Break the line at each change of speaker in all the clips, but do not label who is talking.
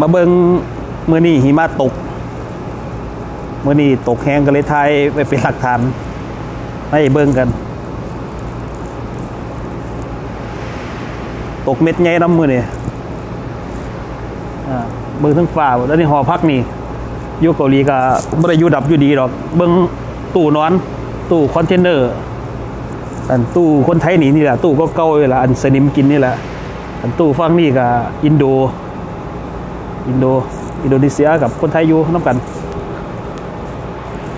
มาเบิงเมื่อนี้หิมะตกเมื่อนี้ตกแห้งก็เลยทายไปเป็นหลักฐานให้เบิงกัน ตกเม็ดใหญ่น้ำมือนี่เบิงทั้งฝ่าแล้วนี่หอพักนี่ยู่เกาหลีก็บ่ได้ยู่ดับอยู่ดีหรอกเบิงตู้นอน ตู้คอนเทนเนอร์อันตู้คนไทยนี่นี่แหละตู้ก็เก่าเลยละอันสนิมกินนี่แหละอันตู้ฟังนี่กับอินโด อินโดอินโดนีเซียกับคนไทยอยู่น้ำกัน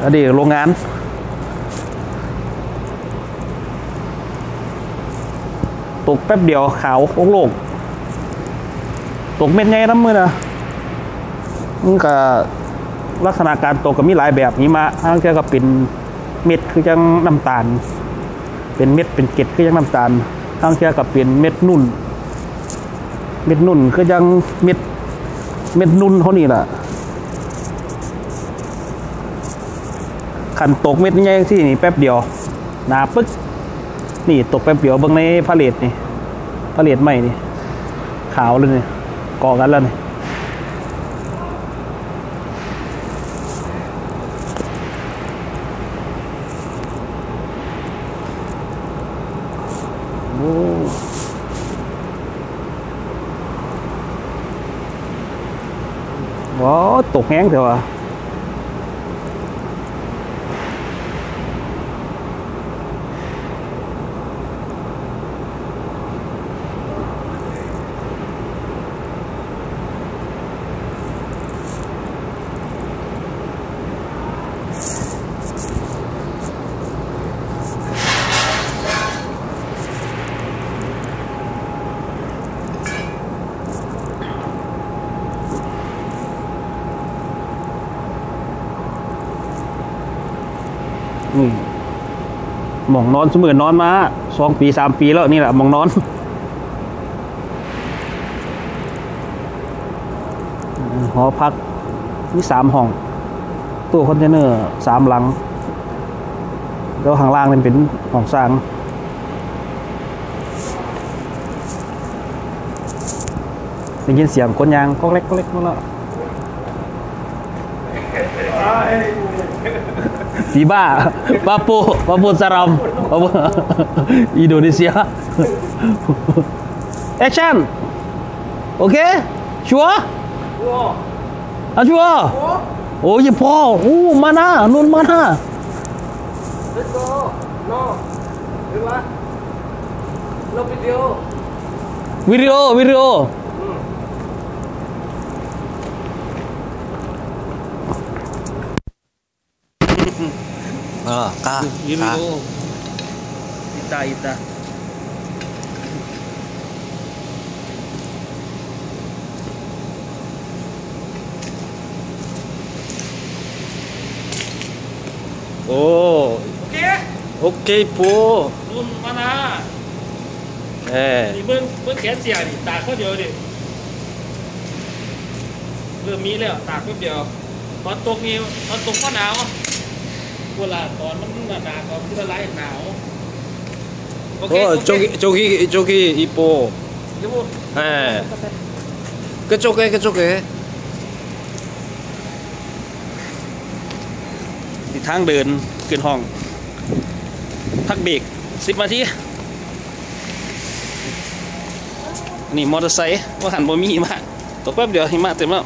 อันนี้โรงงานตกแป๊บเดียวขาวโล่งตกเม็ดไงน้ำมือนะมันก็ลักษณะการตกก็มีหลายแบบนี้มาทางเทียก็เป็นเม็ดคือจังน้ำตาล เป็นเม็ดเป็นเกล็ดคือยังน้ำตาลทางเทียกับเป็นเม็ดนุ่น เม็ดนุ่นคือยังเม็ด เม็ดนุ่นเขานี่แหละขันตกเม็ดใหญ่ที่นี่แป๊บเดียวหนาปึ๊กนี่ตกแป๊บเดียวเบื้องในพาเลตนี่พาเลตใหม่นี่ ขาวเลยนี่เกาะกันแล้วนี่โอ้ ว้าว อืมหมองนอนเสมือนนอนมาสองปีสามปีแล้วนี่แหละหมองนอนหอพักมีสามห้อง ตู้คอนเทนเนอร์สามหลัง แล้วข้างล่างนั่นเป็นห้องสร้างได้ยินเสียงคนยางก็เล็กก็เล็กนั่นแหละ Di ba? Papo, Papo Saram. Papo. Indonesia. Action. Okay? Sure? Ah, sure? Oh, ya Paul. Oh, mana? Nun mana?
Let's go. No. Được quá. Love video.
Video, video.
Ờ, ca.
Video. Ita, ita. Oh,
Ok.
ok po.
นุ่นมานะ
Eh.
นี่เบิ้งเบิ้งแขนเสียดิตากเขาเดียวดิเริ่มมีแล้วตากแป๊บเดียวตอนตกนี่ตอนตกก็หนาว เวลาตอนมันหนาๆตอนที่ละลายหนาวโอเค
Oh,
โอเค
저기 저기 저기 이뻐.
เดี๋ยวพูด
예. 그쪽에 그쪽에. 이ทางเดินขึ้นห้อง พักเบรกสิบนาที นี่มอเตอร์ไซค์ว่าหันบ่มีหิมะตกแป๊บเดียวหิมะเต็มแล้ว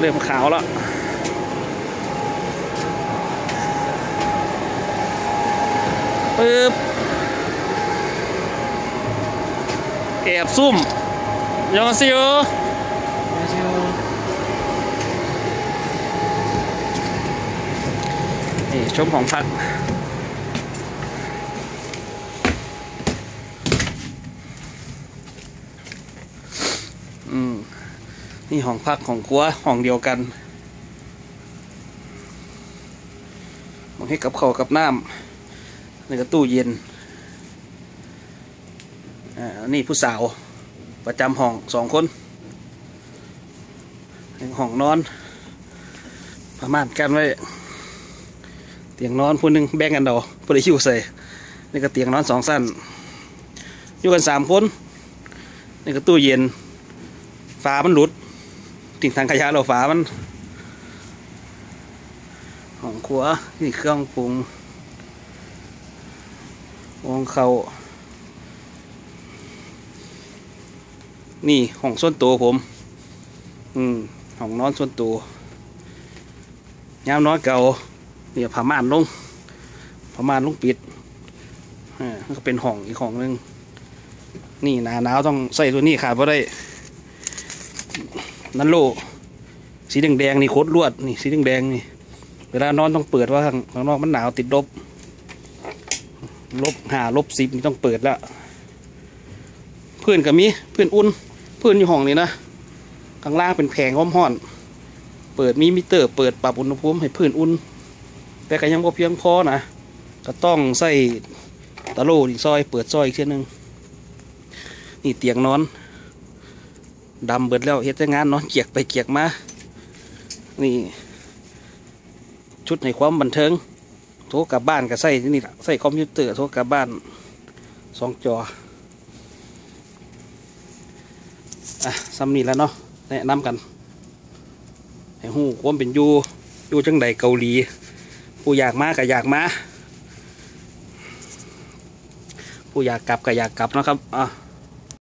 เริ่มขาวแล้วปึ๊บแอบซุ่มยองซิโอนี่ชมของพักอืม นี่ห้องพักของกัวห้องเดียวกันมองให้กับเขากับน้ำนี่ก็ตู้เย็นอ่านี่ผู้สาวประจำห้องสองคนห้องนอนประมาณกันไว้เตียงนอนผู้หนึ่งแบ่งกันเดาผู้ใดอยู่ใส่นี่ก็เตียงนอนสองสั้นอยู่กันสามคนนี่ก็ตู้เย็นฝามันหลุด ติ่งทางขยะเราฝามันห้องครัวนี่เครื่องปรุงวงเขานี่ห้องส่วนตัวผม อืมห้องนอนส่วนตัวยามนอนเก่าเนี่ยผ้าม่านลงผ้าม่านลงปิดอ่าก็เป็นห้องอีกห้องหนึ่งนี่หนาหนาวต้องใส่ตัวนี้ขาดเพราะได้ นันโล สีแดงแดงนี่โคตรลวดนี่สีแดงแดงนี่ เวลานอนต้องเปิดว่าข้างนอกมันหนาวติดลบ ลบหาลบสิบนี่ต้องเปิดแล้วเพื่อนกับมีเพื่อนอุ่นเพื่อนอยู่ห้องนี้นะข้างล่างเป็นแผงห้อมห้อน เปิดมีมิเตอร์เปิดปรับอุณหภูมิให้เพื่อนอุ่นแต่ก็ยังบ่เพียงพอนะก็ต้องใส่ตะโลอีกซอย เปิดซอยอีกเช่นหนึ่งนี่เตียงนอน ดำเบิดแล้วเฮ็ดแต่งานนอนเกียกไปเกียกมา นี่ ชุดในความบันเทิง โทรกลับบ้านก็ใส่นี่ละใส่คอมพิวเตอร์โทรกลับบ้านสองจออะซ้ำนี่แล้วเนาะแนะนำกันให้หูความเป็นอยู่อยู่จังใดเกาหลีผู้อยากมาก็อยากมาผู้อยากกลับก็อยากกลับนะครับอะ